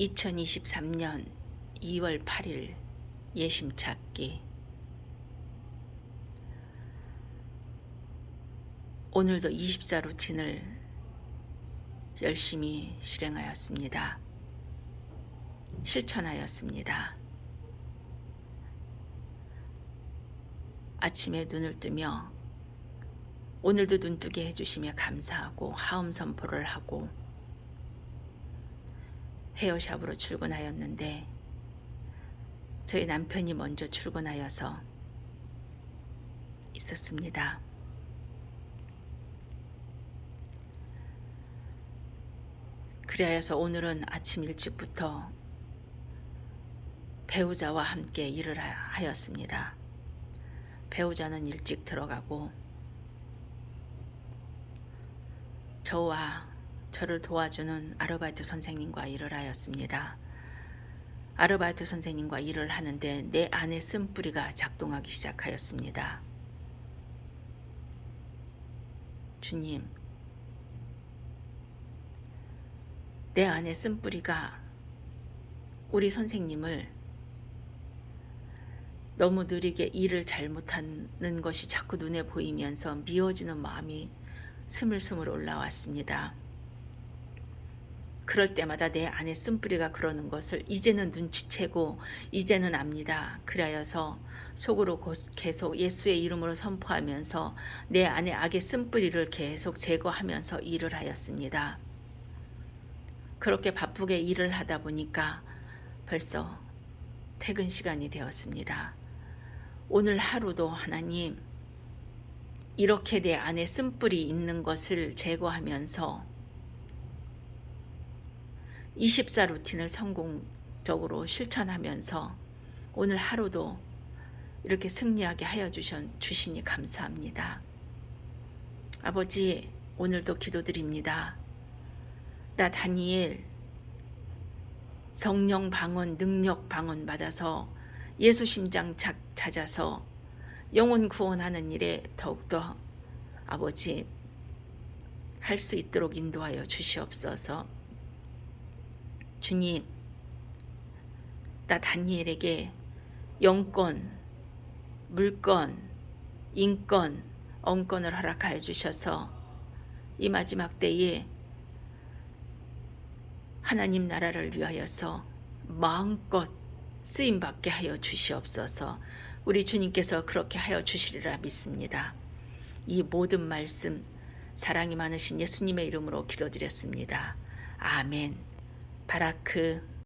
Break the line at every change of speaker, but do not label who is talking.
2023년 2월 8일 예심 찾기 오늘도 24 루틴을 열심히 실행하였습니다. 실천하였습니다. 아침에 눈을 뜨며 오늘도 눈뜨게 해주시며 감사하고 하음 선포를 하고 헤어샵으로 출근하였는데 저희 남편이 먼저 출근하여서 있었습니다. 그리하여서 오늘은 아침 일찍부터 배우자와 함께 일을 하였습니다. 배우자는 일찍 들어가고 저와 저를 도와주는 아르바이트 선생님과 일을 하였습니다. 아르바이트 선생님과 일을 하는데 내 안에 쓴뿌리가 작동하기 시작하였습니다. 주님, 내 안에 쓴뿌리가 우리 선생님을 너무 느리게 일을 잘못하는 것이 자꾸 눈에 보이면서 미워지는 마음이 스물스물 올라왔습니다. 그럴 때마다 내 안에 쓴뿌리가 그러는 것을 이제는 눈치채고 이제는 압니다. 그리하여서 속으로 계속 예수의 이름으로 선포하면서 내 안에 악의 쓴뿌리를 계속 제거하면서 일을 하였습니다. 그렇게 바쁘게 일을 하다 보니까 벌써 퇴근 시간이 되었습니다. 오늘 하루도 하나님 이렇게 내 안에 쓴뿌리 있는 것을 제거하면서 24 루틴을 성공적으로 실천하면서 오늘 하루도 이렇게 승리하게 하여 주시니 감사합니다. 아버지, 오늘도 기도드립니다. 나 다니엘 성령 방언, 능력 방언 받아서 예수 심장 찾아서 영혼 구원하는 일에 더욱더 아버지 할 수 있도록 인도하여 주시옵소서. 주님, 나 다니엘에게 영권, 물권, 인권, 언권을 허락하여 주셔서 이 마지막 때에 하나님 나라를 위하여서 마음껏 쓰임 받게 하여 주시옵소서. 우리 주님께서 그렇게 하여 주시리라 믿습니다. 이 모든 말씀 사랑이 많으신 예수님의 이름으로 기도드렸습니다. 아멘. 바라크